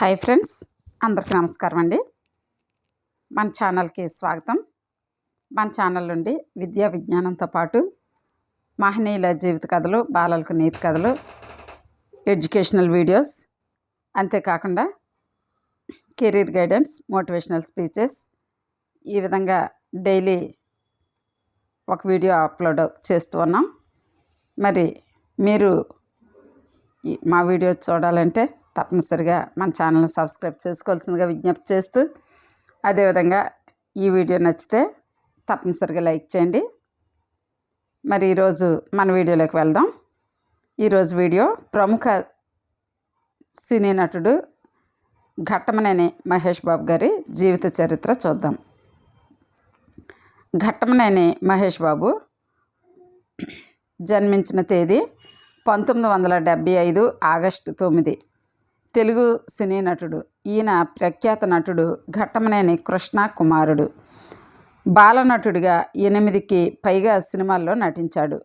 Hi friends అందరికీ నమస్కారం అండి. మన ఛానల్కి స్వాగతం. మన ఛానల్ నుండి విద్యా విజ్ఞానంతో పాటు మహనీయుల జీవిత కథలు బాలలకు నీతి కథలు ఎడ్యుకేషనల్ వీడియోస్ అంతేకాకుండా కెరీర్ గైడెన్స్ మోటివేషనల్ స్పీచెస్ ఈ విధంగా డైలీ ఒక వీడియో అప్లోడ్ చేస్తూ ఉన్నాం. మరి మీరు ఈ మా వీడియో చూడాలంటే తప్పనిసరిగా మన ఛానల్ని సబ్స్క్రైబ్ చేసుకోవాల్సిందిగా విజ్ఞప్తి చేస్తూ అదేవిధంగా ఈ వీడియో నచ్చితే తప్పనిసరిగా లైక్ చేయండి. మరి ఈరోజు మన వీడియోలోకి వెళ్దాం. ఈరోజు వీడియో ప్రముఖ సినీ నటుడు ఘట్టమనేని మహేష్ బాబు గారి జీవిత చరిత్ర చూద్దాం. ఘట్టమనేని మహేష్ బాబు జన్మించిన తేదీ పంతొమ్మిది వందల డెబ్భై ఐదు ఆగస్టు తొమ్మిది. తెలుగు సినీ నటుడు ఈయన ప్రఖ్యాత నటుడు ఘట్టమనేని కృష్ణ కుమారుడు. బాలనటుడిగా ఎనిమిదికి పైగా సినిమాల్లో నటించాడు.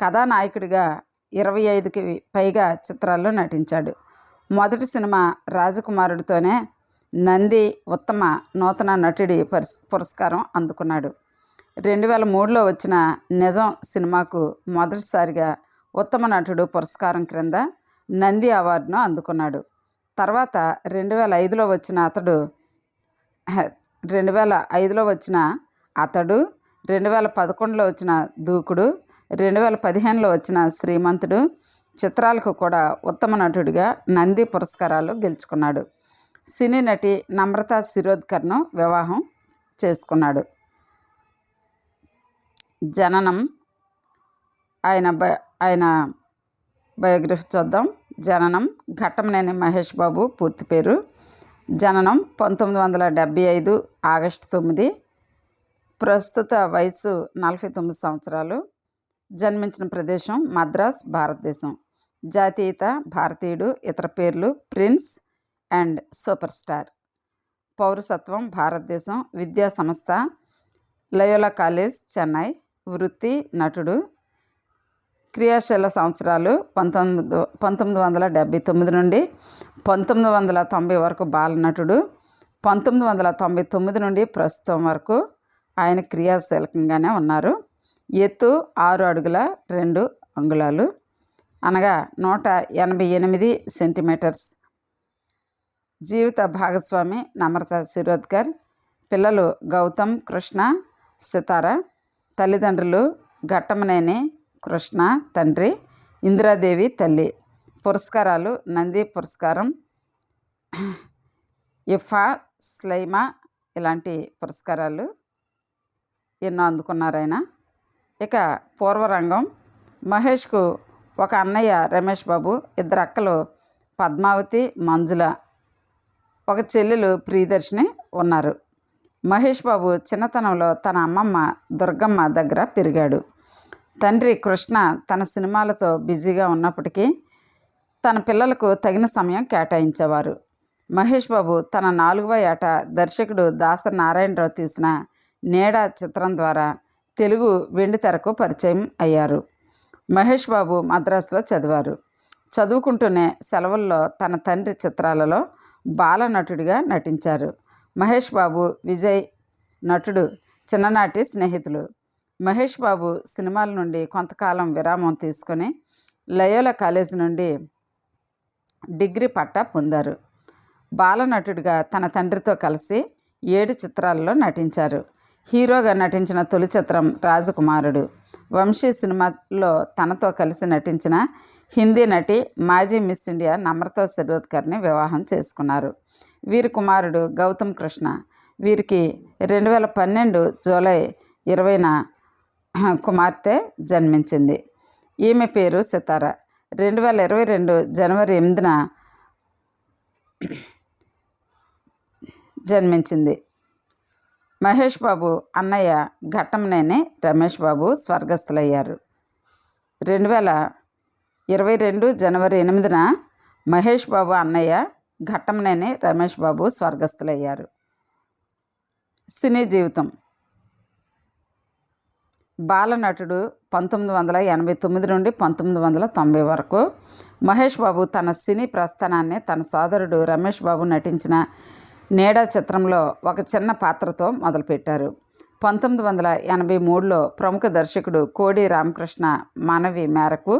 కథానాయకుడిగా ఇరవై ఐదుకి పైగా చిత్రాల్లో నటించాడు. మొదటి సినిమా రాజకుమారుడితోనే నంది ఉత్తమ నూతన నటుడి పరిస్ పురస్కారం అందుకున్నాడు. రెండు వేల మూడులో వచ్చిన నిజం సినిమాకు మొదటిసారిగా ఉత్తమ నటుడు పురస్కారం క్రింద నంది అవార్డును అందుకున్నాడు. తర్వాత రెండు వేల ఐదులో వచ్చిన అతడు రెండు వేల ఐదులో వచ్చిన అతడు రెండు వేల పదకొండులో వచ్చిన దూకుడు రెండు వేల పదిహేనులో వచ్చిన శ్రీమంతుడు చిత్రాలకు కూడా ఉత్తమ నటుడిగా నంది పురస్కారాలు గెలుచుకున్నాడు. సినీ నటి నమ్రత శిరోద్కర్ను వివాహం చేసుకున్నాడు. జననం ఆయన బ ఆయన బయోగ్రఫీ చూద్దాం. జననం ఘట్టమనేని మహేష్ బాబు పూర్తి పేరు. జననం పంతొమ్మిది వందల డెబ్భై ఐదు ఆగస్టు తొమ్మిది. ప్రస్తుత వయసు నలభై తొమ్మిది సంవత్సరాలు. జన్మించిన ప్రదేశం మద్రాస్ భారతదేశం. జాతీయత భారతీయుడు ఇతర పేర్లు ప్రిన్స్ అండ్ సూపర్ స్టార్ పౌరసత్వం భారతదేశం విద్యా సంస్థ లయోలా కాలేజ్ చెన్నై. వృత్తి నటుడు క్రియాశీల సంవత్సరాలు పంతొమ్మిది పంతొమ్మిది వందల డెబ్భై తొమ్మిది నుండి పంతొమ్మిది వందల తొంభై వరకు బాలనటుడు పంతొమ్మిది వందల తొంభై తొమ్మిది నుండి ప్రస్తుతం వరకు ఆయన క్రియాశీలకంగానే ఉన్నారు. ఎత్తు ఆరు అడుగుల రెండు అంగుళాలు అనగా నూట ఎనభై ఎనిమిది సెంటీమీటర్స్. జీవిత భాగస్వామి నమ్రత శిరోద్కర్ పిల్లలు గౌతమ్ కృష్ణ సితార తల్లిదండ్రులు ఘట్టమనేని కృష్ణ తండ్రి ఇందిరాదేవి తల్లి. పురస్కారాలు నంది పురస్కారం ఇఫా స్లైమా ఇలాంటి పురస్కారాలు ఎన్నో అందుకున్నారు ఆయన ఇక పూర్వరంగం మహేష్కు ఒక అన్నయ్య రమేష్ బాబు ఇద్దరు అక్కలు పద్మావతి మంజుల. ఒక చెల్లెలు ప్రియదర్శిని ఉన్నారు. మహేష్ బాబు చిన్నతనంలో తన అమ్మమ్మ దుర్గమ్మ దగ్గర పెరిగాడు. తండ్రి కృష్ణ తన సినిమాలతో బిజీగా ఉన్నప్పటికీ తన పిల్లలకు తగిన సమయం కేటాయించేవారు. మహేష్ బాబు తన నాలుగవ ఏట దర్శకుడు దాస నారాయణరావు తీసిన నీడ చిత్రం ద్వారా తెలుగు వెండి తెరకు పరిచయం అయ్యారు. మహేష్ బాబు మద్రాసులో చదివారు. చదువుకుంటూనే సెలవుల్లో తన తండ్రి చిత్రాలలో బాలనటుడిగా నటించారు. మహేష్ బాబు విజయ్ నటుడు చిన్ననాటి స్నేహితులు. మహేష్ బాబు సినిమాల నుండి కొంతకాలం విరామం తీసుకొని లయోల కాలేజీ నుండి డిగ్రీ పట్టా పొందారు. బాలనటుడిగా తన తండ్రితో కలిసి ఏడు చిత్రాల్లో నటించారు. హీరోగా నటించిన తొలి చిత్రం రాజకుమారుడు. వంశీ సినిమాలో తనతో కలిసి నటించిన హిందీ నటి మాజీ మిస్ ఇండియా నమ్రత శిరోద్కర్ని వివాహం చేసుకున్నారు. వీరి కుమారుడు గౌతమ్ కృష్ణ. వీరికి రెండు వేల పన్నెండు జూలై ఇరవైన కుమార్తె జన్మించింది. ఈమె పేరు సితార. రెండు వేల ఇరవై రెండు జనవరి ఎనిమిదిన జన్మించింది. మహేష్ బాబు అన్నయ్య ఘట్టంనేని రమేష్ బాబు స్వర్గస్థులయ్యారు. రెండు వేల ఇరవై రెండు జనవరి ఎనిమిదిన మహేష్ బాబు అన్నయ్య ఘట్టంనేని రమేష్ బాబు స్వర్గస్థులయ్యారు. సినీ జీవితం. బాలనటుడు పంతొమ్మిది వందల ఎనభై తొమ్మిది నుండి పంతొమ్మిది వందల తొంభై వరకు. మహేష్ బాబు తన సినీ ప్రస్థానాన్ని తన సోదరుడు రమేష్ బాబు నటించిన నీడా చిత్రంలో ఒక చిన్న పాత్రతో మొదలుపెట్టారు. పంతొమ్మిది వందల ఎనభై మూడులో ప్రముఖ దర్శకుడు కోడి రామకృష్ణ మనవి మేరకు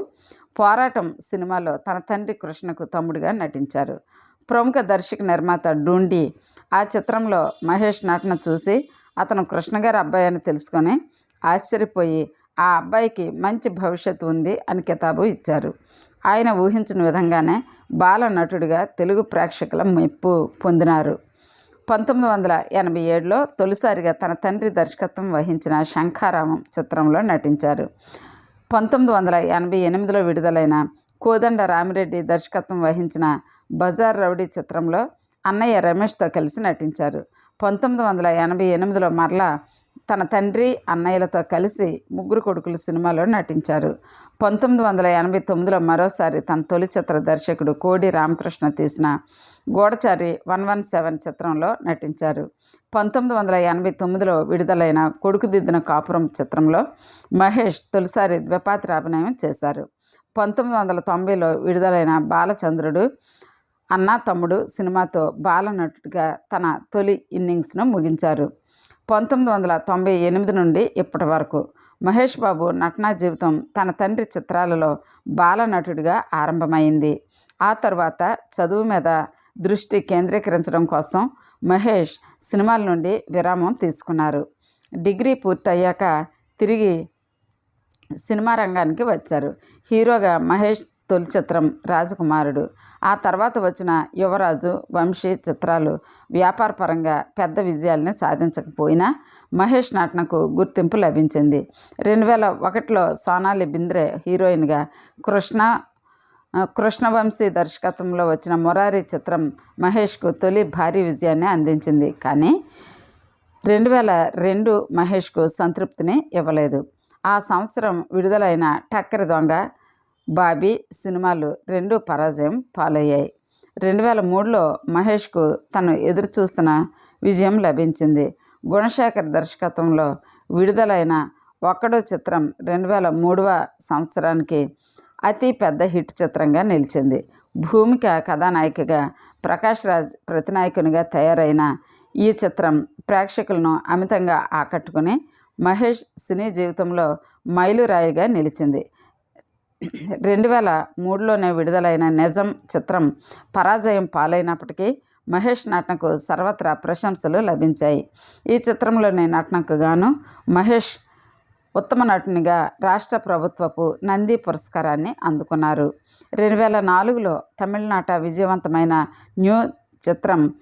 పోరాటం సినిమాలో తన తండ్రి కృష్ణకు తమ్ముడిగా నటించారు. ప్రముఖ దర్శక నిర్మాత డూండి ఆ చిత్రంలో మహేష్ నటన చూసి అతను కృష్ణ గారి అబ్బాయి అని తెలుసుకొని ఆశ్చర్యపోయి ఆ అబ్బాయికి మంచి భవిష్యత్తు ఉంది అని కితాబు ఇచ్చారు. ఆయన ఊహించిన విధంగానే బాల నటుడిగా తెలుగు ప్రేక్షకుల మెప్పు పొందినారు. పంతొమ్మిది వందల ఎనభై ఏడులో తొలిసారిగా తన తండ్రి దర్శకత్వం వహించిన శంఖారామం చిత్రంలో నటించారు. పంతొమ్మిది వందల ఎనభై ఎనిమిదిలో విడుదలైన కోదండ రామిరెడ్డి దర్శకత్వం వహించిన బజార్ రౌడీ చిత్రంలో అన్నయ్య రమేష్తో కలిసి నటించారు. పంతొమ్మిది వందల ఎనభై ఎనిమిదిలో మరలా తన తండ్రి అన్నయ్యలతో కలిసి ముగ్గురు కొడుకులు సినిమాలో నటించారు. పంతొమ్మిది వందల ఎనభై తొమ్మిదిలో మరోసారి తన తొలి చిత్ర దర్శకుడు కోడి రామకృష్ణ తీసిన గోడచారి వన్ వన్ సెవెన్ చిత్రంలో నటించారు. పంతొమ్మిది వందల ఎనభై తొమ్మిదిలో విడుదలైన కొడుకుదిద్దిన కాపురం చిత్రంలో మహేష్ తొలిసారి ద్విపాత్ర అభినయం చేశారు. పంతొమ్మిది వందల తొంభైలో విడుదలైన బాలచంద్రుడు అన్న తమ్ముడు సినిమాతో బాలనటుడిగా తన తొలి ఇన్నింగ్స్ను ముగించారు. పంతొమ్మిది వందల తొంభై ఎనిమిది నుండి ఇప్పటి వరకు మహేష్ బాబు నటనా జీవితం తన తండ్రి చిత్రాలలో బాలనటుడిగా ఆరంభమైంది. ఆ తర్వాత చదువు మీద దృష్టి కేంద్రీకరించడం కోసం మహేష్ సినిమాల నుండి విరామం తీసుకున్నారు. డిగ్రీ పూర్తయ్యాక తిరిగి సినిమా రంగానికి వచ్చారు. హీరోగా మహేష్ తొలి చిత్రం రాజకుమారుడు. ఆ తర్వాత వచ్చిన యువరాజు వంశీ చిత్రాలు వ్యాపారపరంగా పెద్ద విజయాల్ని సాధించకపోయినా మహేష్ నటనకు గుర్తింపు లభించింది. రెండు వేల ఒకటిలో సోనాలి బింద్రే హీరోయిన్గా కృష్ణ కృష్ణవంశీ దర్శకత్వంలో వచ్చిన మురారి చిత్రం మహేష్కు తొలి భారీ విజయాన్ని అందించింది. కానీ రెండు వేల రెండు మహేష్కు సంతృప్తిని ఇవ్వలేదు. ఆ సంవత్సరం విడుదలైన టక్కరి దొంగ బాబీ సినిమాలు రెండు పరాజయం పాలయ్యాయి. రెండు వేల మూడులో మహేష్కు తను ఎదురు చూస్తున్న విజయం లభించింది. గుణశేఖర్ దర్శకత్వంలో విడుదలైన ఒక్కడో చిత్రం రెండు వేల మూడవ సంవత్సరానికి అతి పెద్ద హిట్ చిత్రంగా నిలిచింది. భూమిక కథానాయికగా ప్రకాష్ రాజ్ ప్రతినాయకునిగా తయారైన ఈ చిత్రం ప్రేక్షకులను అమితంగా ఆకట్టుకుని మహేష్ సినీ జీవితంలో మైలురాయిగా నిలిచింది. రెండు వేల మూడులోనే విడుదలైన నిజం చిత్రం పరాజయం పాలైనప్పటికీ మహేష్ నటనకు సర్వత్రా ప్రశంసలు లభించాయి. ఈ చిత్రంలోని నటనకు గాను మహేష్ ఉత్తమ నటునిగా రాష్ట్ర ప్రభుత్వపు నంది పురస్కారాన్ని అందుకున్నారు. రెండు వేల నాలుగులో తమిళనాట విజయవంతమైన న్యూ చిత్రం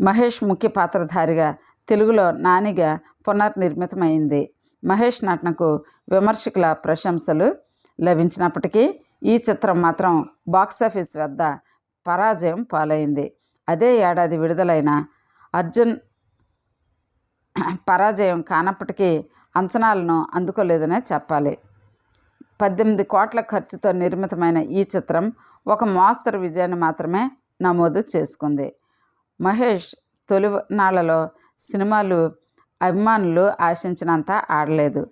మహేష్ ముఖ్య పాత్రధారిగా తెలుగులో నానిగా పునర్నిర్మితమైంది. మహేష్ నటనకు విమర్శకుల ప్రశంసలు లభించినప్పటికీ ఈ చిత్రం మాత్రం బాక్సాఫీస్ వద్ద పరాజయం పాలైంది. అదే ఏడాది విడుదలైన అర్జున్ పరాజయం కానప్పటికీ అంచనాలను అందుకోలేదనే చెప్పాలి. పద్దెనిమిది కోట్ల ఖర్చుతో నిర్మితమైన ఈ చిత్రం ఒక మోస్తరు విజయాన్ని మాత్రమే నమోదు చేసుకుంది. మహేష్ తొలి నాళ్ళలో సినిమాలు అభిమానులు ఆశించినంత ఆడలేదు.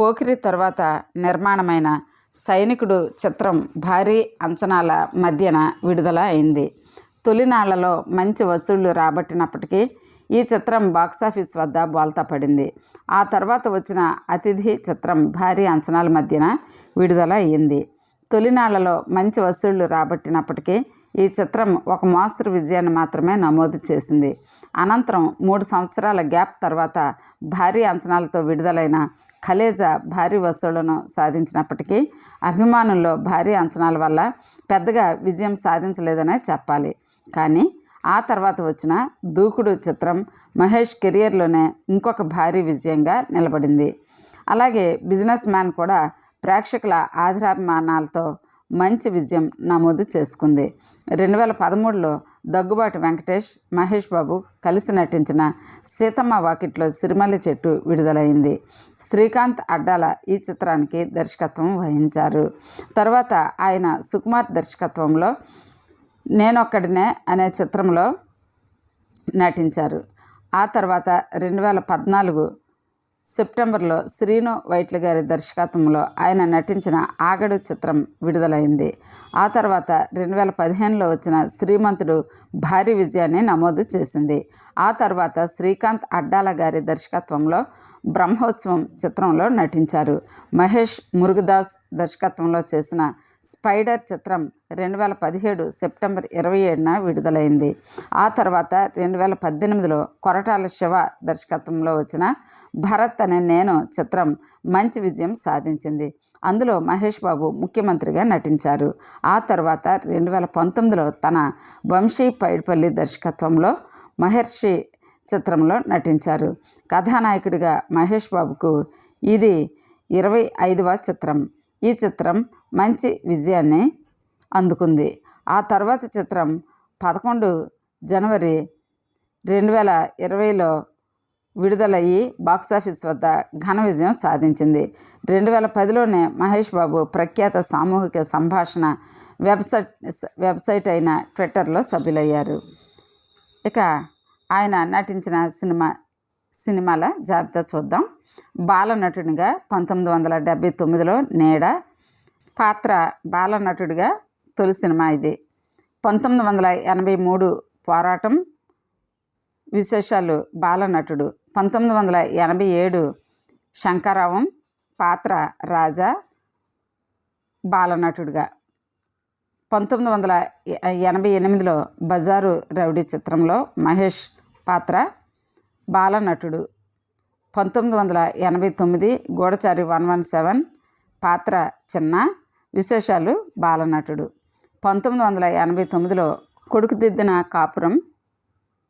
పోకిరి తర్వాత నిర్మాణమైన సైనికుడు చిత్రం భారీ అంచనాల మధ్యన విడుదల అయింది. తొలినాళ్ళలో మంచి వసూళ్ళు రాబట్టినప్పటికీ ఈ చిత్రం బాక్సాఫీస్ వద్ద బోల్తా పడింది. ఆ తర్వాత వచ్చిన అతిథి చిత్రం భారీ అంచనాల మధ్యన విడుదల అయ్యింది తొలినాళ్ళలో మంచి వసూళ్ళు రాబట్టినప్పటికీ ఈ చిత్రం ఒక మోస్తరు విజయాన్ని మాత్రమే నమోదు చేసింది. అనంతరం మూడు సంవత్సరాల గ్యాప్ తర్వాత భారీ అంచనాలతో విడుదలైన ఖలేజా భారీ వసూళ్ళను సాధించినప్పటికీ అభిమానుల్లో భారీ అంచనాల వల్ల పెద్దగా విజయం సాధించలేదనే చెప్పాలి. కానీ ఆ తర్వాత వచ్చిన దూకుడు చిత్రం మహేష్ కెరియర్లోనే ఇంకొక భారీ విజయంగా నిలబడింది. అలాగే బిజినెస్ మ్యాన్ కూడా ప్రేక్షకుల ఆధారాభిమానాలతో మంచి విజయం నమోదు చేసుకుంది. రెండు వేల పదమూడులో దగ్గుబాటి వెంకటేష్ మహేష్ బాబు కలిసి నటించిన సీతమ్మ వాకిట్లో సిరిమల్లి చెట్టు విడుదలైంది. శ్రీకాంత్ అడ్డాల ఈ చిత్రానికి దర్శకత్వం వహించారు. తర్వాత ఆయన సుకుమార్ దర్శకత్వంలో నేనొక్కడినే అనే చిత్రంలో నటించారు. ఆ తర్వాత రెండు వేల పద్నాలుగు సెప్టెంబర్లో శ్రీను వైట్ల గారి దర్శకత్వంలో ఆయన నటించిన ఆగడు చిత్రం విడుదలైంది. ఆ తర్వాత రెండు వేల పదిహేనులో వచ్చిన శ్రీమంతుడు భారీ విజయాన్ని నమోదు చేసింది. ఆ తర్వాత శ్రీకాంత్ అడ్డాల గారి దర్శకత్వంలో బ్రహ్మోత్సవం చిత్రంలో నటించారు. మహేష్ మురుగదాస్ దర్శకత్వంలో చేసిన స్పైడర్ చిత్రం రెండు వేల పదిహేడు సెప్టెంబర్ ఇరవై ఏడున విడుదలైంది. ఆ తర్వాత రెండు వేల పద్దెనిమిదిలో కొరటాల శివ దర్శకత్వంలో వచ్చిన భరత్ అనే నేను చిత్రం మంచి విజయం సాధించింది. అందులో మహేష్ బాబు ముఖ్యమంత్రిగా నటించారు. ఆ తర్వాత రెండు వేల పంతొమ్మిదిలో తన వంశీ పైడిపల్లి దర్శకత్వంలో మహర్షి చిత్రంలో నటించారు. కథానాయకుడిగా మహేష్ బాబుకు ఇది ఇరవై ఐదవ చిత్రం. ఈ చిత్రం మంచి విజయాన్ని అందుకుంది. ఆ తర్వాత చిత్రం పదకొండు జనవరి రెండు వేల ఇరవైలో విడుదలయ్యి బాక్సాఫీస్ వద్ద ఘన విజయం సాధించింది. రెండు వేల పదిలోనే మహేష్ బాబు ప్రఖ్యాత సామూహిక సంభాషణ వెబ్సైట్ వెబ్సైట్ అయిన ట్విట్టర్లో సభ్యులయ్యారు. ఇక ఆయన నటించిన సినిమా సినిమాల జాబితా చూద్దాం. బాలనటునిగా పంతొమ్మిది వందల డెబ్భై తొమ్మిదిలో నీడ పాత్ర బాలనటుడిగా తొలి సినిమా ఇది. పంతొమ్మిది వందల ఎనభై మూడు పోరాటం విశేషాలు బాలనటుడు. పంతొమ్మిది వందల ఎనభై ఏడు శంకరావం పాత్ర రాజా బాలనటుడిగా. పంతొమ్మిది వందల ఎనభై ఎనిమిదిలో బజారు రౌడీ చిత్రంలో మహేష్ పాత్ర బాలనటుడు. పంతొమ్మిది వందల ఎనభై తొమ్మిది గూడచారి వన్ వన్ సెవెన్ పాత్ర చిన్న విశేషాలు బాలనటుడు. పంతొమ్మిది వందల ఎనభై తొమ్మిదిలో కొడుకుదిద్దిన కాపురం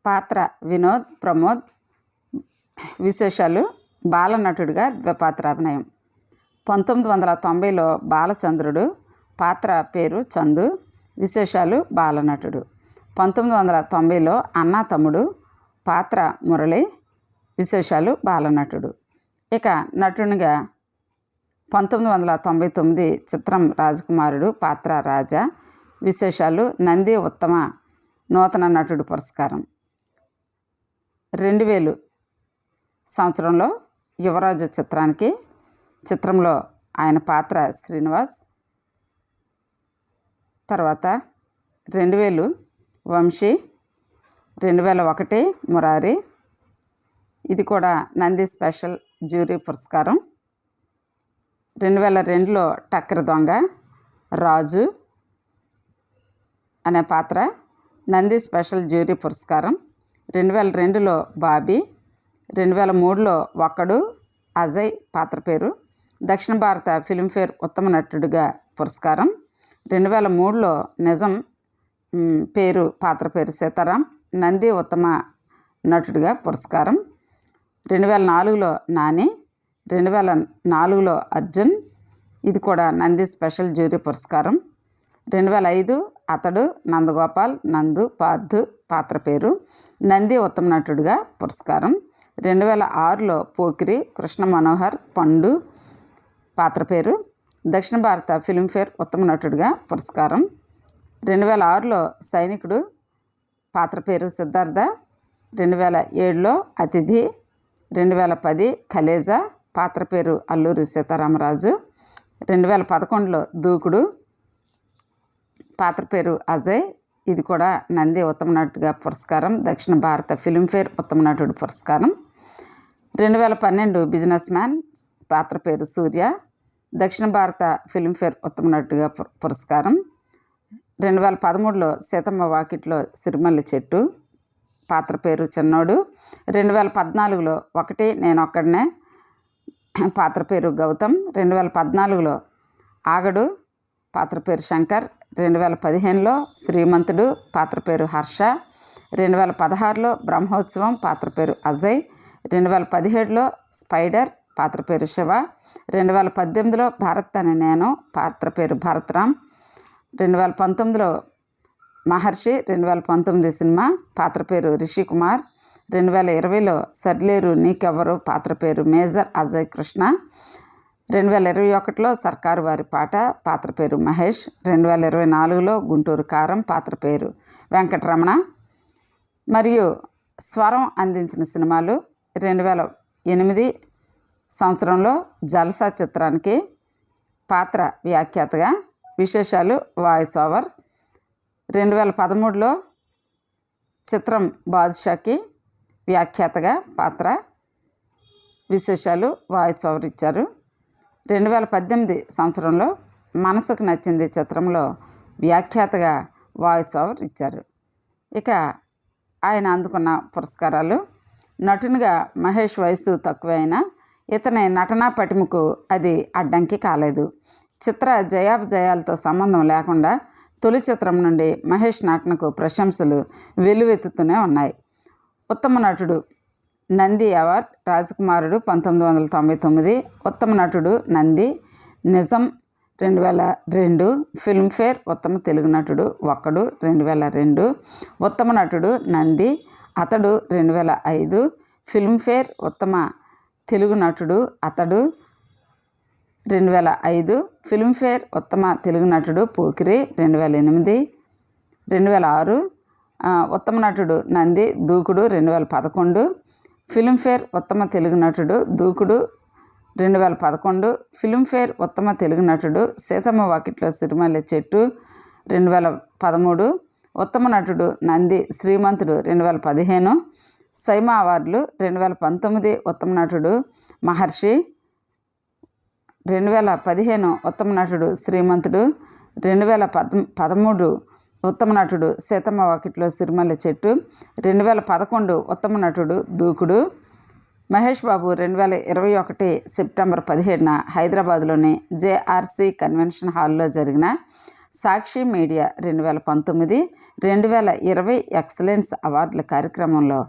పాత్ర వినోద్ ప్రమోద్ విశేషాలు బాలనటుడిగా ద్విపాత్రాభినయం. పంతొమ్మిది వందల తొంభైలో బాలచంద్రుడు పాత్ర పేరు చందు విశేషాలు బాలనటుడు. పంతొమ్మిది వందల తొంభైలో అన్నా తమ్ముడు పాత్ర మురళి విశేషాలు బాలనటుడు. ఇక నటునిగా పంతొమ్మిది వందల తొంభై తొమ్మిది చిత్రం రాజకుమారుడు పాత్ర రాజా. విశేషాలు నంది ఉత్తమ నూతన నటుడు పురస్కారం. రెండు వేలు సంవత్సరంలో యువరాజు చిత్రానికి చిత్రంలో ఆయన పాత్ర శ్రీనివాస్. తర్వాత రెండు వేలు వంశీ రెండు వేల ఒకటి మురారి. ఇది కూడా నంది స్పెషల్ జ్యూరీ పురస్కారం. రెండు వేల రెండులో టక్కర దొంగ రాజు అనే పాత్ర నంది స్పెషల్ జ్యూరీ పురస్కారం రెండు వేల రెండులో బాబీ రెండు వేల మూడులో ఒక్కడు అజయ్ పాత్ర పేరు దక్షిణ భారత ఫిలింఫేర్ ఉత్తమ నటుడిగా పురస్కారం రెండు వేల మూడులో నిజం పేరు పాత్ర పేరు సీతారాం నంది ఉత్తమ నటుడిగా పురస్కారం రెండు వేల నాలుగులో నాని రెండు వేల నాలుగులో అర్జున్ ఇది కూడా నంది స్పెషల్ జ్యూరీ పురస్కారం. రెండు వేల ఐదు అతడు నందగోపాల్ నందు పార్థు పాత్ర పేరు నంది ఉత్తమ నటుడిగా పురస్కారం. రెండు వేల ఆరులో పోకిరి కృష్ణ మనోహర్ పండు పాత్ర పేరు దక్షిణ భారత ఫిల్మ్ఫేర్ ఉత్తమ నటుడిగా పురస్కారం. రెండు వేల ఆరులో సైనికుడు పాత్ర పేరు సిద్ధార్థ రెండు వేల ఏడులో అతిథి రెండు వేల పది ఖలేజా పాత్ర పేరు అల్లూరి సీతారామరాజు. రెండు వేల పదకొండులో దూకుడు. పాత్ర పేరు అజయ్. ఇది కూడా నంది ఉత్తమ నటుడిగా పురస్కారం. దక్షిణ భారత ఫిల్మ్ఫేర్ ఉత్తమ నటుడు పురస్కారం. రెండు వేల పన్నెండు బిజినెస్ మ్యాన్. పాత్ర పేరు సూర్య. దక్షిణ భారత ఫిల్మ్ఫేర్ ఉత్తమ నటుడిగా పురస్కారం. రెండు వేల పదమూడులో సీతమ్మ వాకిట్లో సిరిమల్లి చెట్టు. పాత్ర పేరు చిన్నోడు. రెండు వేల పద్నాలుగులో ఒకటి నేను ఒక్కడనే పాత్ర పేరు గౌతమ్ రెండు వేల పద్నాలుగులో ఆగడు పాత్ర పేరు శంకర్ రెండు వేల పదిహేనులో శ్రీమంతుడు పాత్ర పేరు హర్ష రెండు వేల పదహారులో బ్రహ్మోత్సవం పాత్ర పేరు అజయ్ రెండు వేల పదిహేడులో స్పైడర్ పాత్ర పేరు శివ రెండు వేల పద్దెనిమిదిలో భారత్ అనే నేను పాత్ర పేరు భరత్రామ్ రెండు వేల పంతొమ్మిదిలో మహర్షి రెండు వేల పంతొమ్మిది సినిమా పాత్ర పేరు రిషి కుమార్ రెండు వేల ఇరవైలో సర్లేరు నీకెవ్వరు పాత్ర పేరు మేజర్ అజయ్ కృష్ణ. రెండు వేల ఇరవై ఒకటిలో సర్కారు వారి పాట పాత్ర పేరు మహేష్. రెండు వేల ఇరవై నాలుగులో గుంటూరు కారం పాత్ర పేరు వెంకటరమణ. మరియు స్వరం అందించిన సినిమాలు రెండు వేల ఎనిమిది సంవత్సరంలో జల్సా చిత్రానికి పాత్ర వ్యాఖ్యాతగా. విశేషాలు వాయిస్ ఓవర్. రెండు వేల పదమూడులో చిత్రం బాదుషాకి వ్యాఖ్యాతగా పాత్ర విశేషాలు వాయిస్ ఓవర్ ఇచ్చారు. రెండు వేల పద్దెనిమిది సంవత్సరంలో మనసుకు నచ్చింది చిత్రంలో వ్యాఖ్యాతగా వాయిస్ ఓవర్ ఇచ్చారు. ఇక ఆయన అందుకున్న పురస్కారాలు నటునిగా మహేష్ వయసు తక్కువైనా ఇతని నటనా పటిమకు అది అడ్డంకి కాలేదు. చిత్ర జయాపజయాలతో సంబంధం లేకుండా తొలి చిత్రం నుండి మహేష్ నటనకు ప్రశంసలు వెలువెత్తుతూనే ఉన్నాయి. ఉత్తమ నటుడు నంది అవార్డ్ రాజకుమారుడు పంతొమ్మిది వందల తొంభై తొమ్మిది. ఉత్తమ నటుడు నంది నిజం రెండు వేల రెండు. ఫిల్మ్ఫేర్ ఉత్తమ తెలుగు నటుడు ఒక్కడు రెండు వేల రెండు. ఉత్తమ నటుడు నంది అతడు రెండు వేల ఐదు. ఫిల్మ్ఫేర్ ఉత్తమ తెలుగు నటుడు అతడు రెండు వేల ఐదు. ఫిల్మ్ఫేర్ ఉత్తమ తెలుగు నటుడు పోకిరి రెండు వేల ఎనిమిది. రెండు వేల ఆరు. ఉత్తమ నటుడు నంది దూకుడు రెండు వేల పదకొండు. ఫిలింఫేర్ ఉత్తమ తెలుగు నటుడు దూకుడు రెండు వేల పదకొండు. ఫిలింఫేర్ ఉత్తమ తెలుగు నటుడు సీతమ్మ వాకిట్లో సిరిమల్లె చెట్టు రెండు వేల పదమూడు. ఉత్తమ నటుడు నంది శ్రీమంతుడు రెండు వేల పదిహేను. సైమా అవార్డులు రెండు వేల పంతొమ్మిది. ఉత్తమ నటుడు మహర్షి రెండు వేల పదిహేను. ఉత్తమ నటుడు శ్రీమంతుడు రెండు వేల పద్ పదమూడు. ఉత్తమ నటుడు సీతమ్మ వాకిట్లో సిరిమల్లె చెట్టు రెండు వేల పదకొండు ఉత్తమ నటుడు దూకుడు. మహేష్ బాబు రెండు వేల ఇరవై ఒకటి సెప్టెంబర్ పదిహేడున హైదరాబాద్లోని జేఆర్సీ కన్వెన్షన్ హాల్లో జరిగిన సాక్షి మీడియా రెండు వేల పంతొమ్మిది రెండు వేల ఇరవై ఎక్సలెన్స్ అవార్డుల కార్యక్రమంలో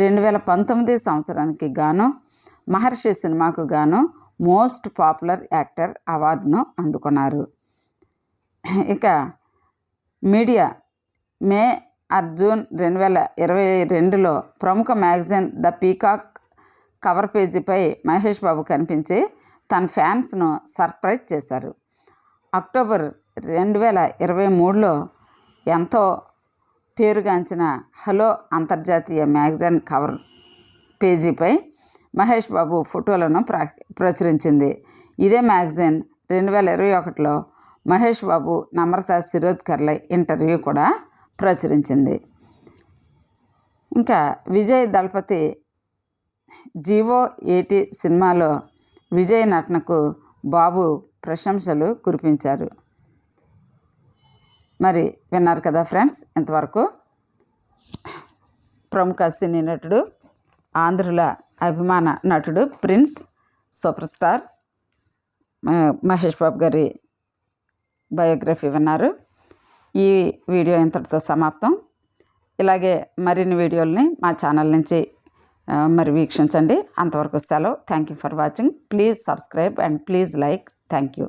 రెండు వేల పంతొమ్మిది సంవత్సరానికి గాను మహర్షి సినిమాకు గాను మోస్ట్ పాపులర్ యాక్టర్ అవార్డును అందుకున్నారు. ఇక మీడియా మే అర్జూన్ రెండు వేల ఇరవై రెండులో ప్రముఖ మ్యాగజైన్ ద పీకాక్ కవర్ పేజీపై మహేష్ బాబు కనిపించి తన ఫ్యాన్స్ను సర్ప్రైజ్ చేశారు. అక్టోబర్ రెండు వేల ఇరవై మూడులో ఎంతో పేరుగాంచిన హలో అంతర్జాతీయ మ్యాగజైన్ కవర్ పేజీపై మహేష్ బాబు ఫోటోలను ప్ర ప్రచురించింది. ఇదే మ్యాగజైన్ రెండు వేల ఇరవై ఒకటిలో మహేష్ బాబు నమ్రత శిరోద్కర్ల ఇంటర్వ్యూ కూడా ప్రచురించింది. ఇంకా విజయ్ దళపతి జీవో ఏటి సినిమాలో విజయ్ నటనకు బాబు ప్రశంసలు కురిపించారు. మరి విన్నారు కదా ఫ్రెండ్స్ ఇంతవరకు ప్రముఖ సినీ నటుడు ఆంధ్రుల అభిమాన నటుడు prince super star Mahesh Babu గారి బయోగ్రఫీ విన్నారు. ఈ వీడియో ఇంతటితో సమాప్తం. ఇలాగే మరిన్ని వీడియోల్ని మా ఛానల్ నుంచి మరి వీక్షించండి. అంతవరకు సెలవు. Thank you for watching please subscribe and please like thank you